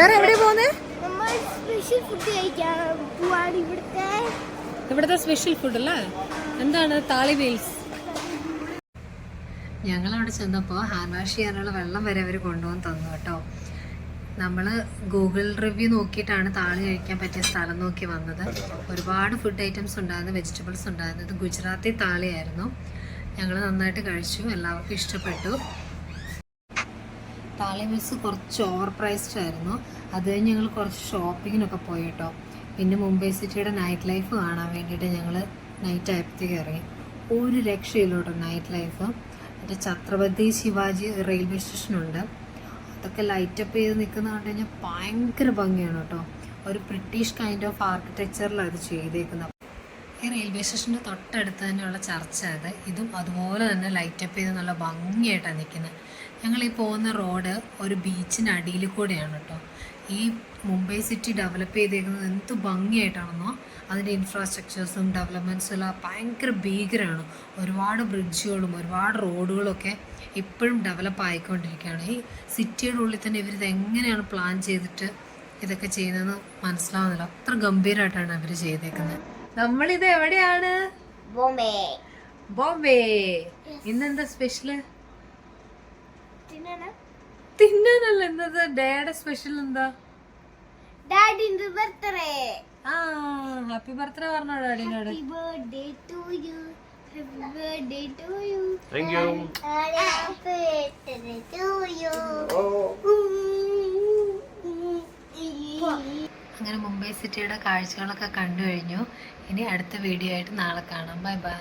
Sir എവിടെ പോകുന്നേ നമ്മൾ സ്പെഷ്യൽ ഫുഡ് കഴിക്കാൻ പോവാണ് ഇവിടുത്തെ. ഇവിടുത്തെ സ്പെഷ്യൽ ഫുഡ് അല്ലേ? എന്താണ് താളി വീൽസ് ഞങ്ങൾ അവിടെ ചെന്നപ്പോൾ ഹാൻഡ് വാഷ് ചെയ്യാനുള്ള വെള്ളം വരെ അവർ കൊണ്ടുവന്ന് തന്നു കേട്ടോ. നമ്മൾ ഗൂഗിൾ റിവ്യൂ നോക്കിയിട്ടാണ് താളി കഴിക്കാൻ പറ്റിയ സ്ഥലം നോക്കി വന്നത്. ഒരുപാട് ഫുഡ് ഐറ്റംസ് ഉണ്ടായിരുന്നു വെജിറ്റബിൾസ് ഉണ്ടായിരുന്നു. ഇത് ഗുജറാത്തി താളിയായിരുന്നു. ഞങ്ങൾ നന്നായിട്ട് കഴിച്ചു എല്ലാവർക്കും ഇഷ്ടപ്പെട്ടു. താളി മിൽസ് കുറച്ച് ഓവർ പ്രൈസ്ഡ് ആയിരുന്നു. അത് കഴിഞ്ഞ് ഞങ്ങൾ കുറച്ച് ഷോപ്പിങ്ങിനൊക്കെ പോയി കേട്ടോ പിന്നെ മുംബൈ സിറ്റിയുടെ നൈറ്റ് ലൈഫ് കാണാൻ വേണ്ടിയിട്ട് ഞങ്ങൾ നൈറ്റ് ആയപ്പോഴത്തേക്ക് ഇറങ്ങി. ഒരു രക്ഷയില്ല കേട്ടോ നൈറ്റ് ലൈഫ് മറ്റേ ഛത്രപതി ശിവാജി റെയിൽവേ സ്റ്റേഷനുണ്ട് അതൊക്കെ ലൈറ്റപ്പ് ചെയ്ത് നിൽക്കുന്ന കണ്ടു കഴിഞ്ഞാൽ ഭയങ്കര ഭംഗിയാണ് കേട്ടോ. ഒരു ബ്രിട്ടീഷ് കൈൻഡ് ഓഫ് ആർക്കിടെക്ചറിലാണ് അത് ചെയ്തേക്കുന്നത്. ഈ റെയിൽവേ സ്റ്റേഷന്റെ തൊട്ടടുത്ത് തന്നെയുള്ള ചർച്ച അത്. ഇതും അതുപോലെ തന്നെ ലൈറ്റപ്പ് ചെയ്ത് നല്ല ഭംഗിയായിട്ടാണ് നിൽക്കുന്നത് ഞങ്ങൾ ഈ പോകുന്ന റോഡ് ഒരു ബീച്ചിന്റെ അടിയിൽ കൂടെയാണ് കേട്ടോ ഈ മുംബൈ സിറ്റി ഡെവലപ്പ് ചെയ്തേക്കുന്നത് എന്ത് ഭംഗിയായിട്ടാണെന്നോ അതിന്റെ ഇൻഫ്രാസ്ട്രക്ചേഴ്സും ഡെവലപ്മെന്റ്സും എല്ലാം ഭയങ്കര ഭീകരമാണ് ഒരുപാട് ബ്രിഡ്ജുകളും ഒരുപാട് റോഡുകളൊക്കെ ഇപ്പോഴും ഡെവലപ്പ് ആയിക്കൊണ്ടിരിക്കുകയാണ്. ഈ സിറ്റിയുടെ ഉള്ളിൽ തന്നെ ഇവരിത് എങ്ങനെയാണ് പ്ലാൻ ചെയ്തിട്ട് ഇതൊക്കെ ചെയ്യുന്നതെന്ന് മനസ്സിലാവുന്നില്ല. അത്ര ഗംഭീരമായിട്ടാണ് അവർ ചെയ്തേക്കുന്നത് നമ്മളിത് എവിടെയാണ്? ബോംബെ. ബോംബെ. ഇന്നെന്താ സ്പെഷ്യൽ തിന്നാനല്ല എന്നത് ഡാഡ സ്പെഷ്യൽ എന്താ? ഡാഡിന്റെ ബർത്ത്ഡേ ആ ഹാപ്പി ബർത്ത്ഡേ പറഞ്ഞോ ഡാഡിനോട് happy birthday to you happy birthday to you thank you happy birthday to അങ്ങനെ മുംബൈ സിറ്റിയുടെ കാഴ്ചകളൊക്കെ കണ്ടു കഴിഞ്ഞു ഇനി അടുത്ത വീഡിയോ ആയിട്ട് നാളെ കാണാം. Bye bye.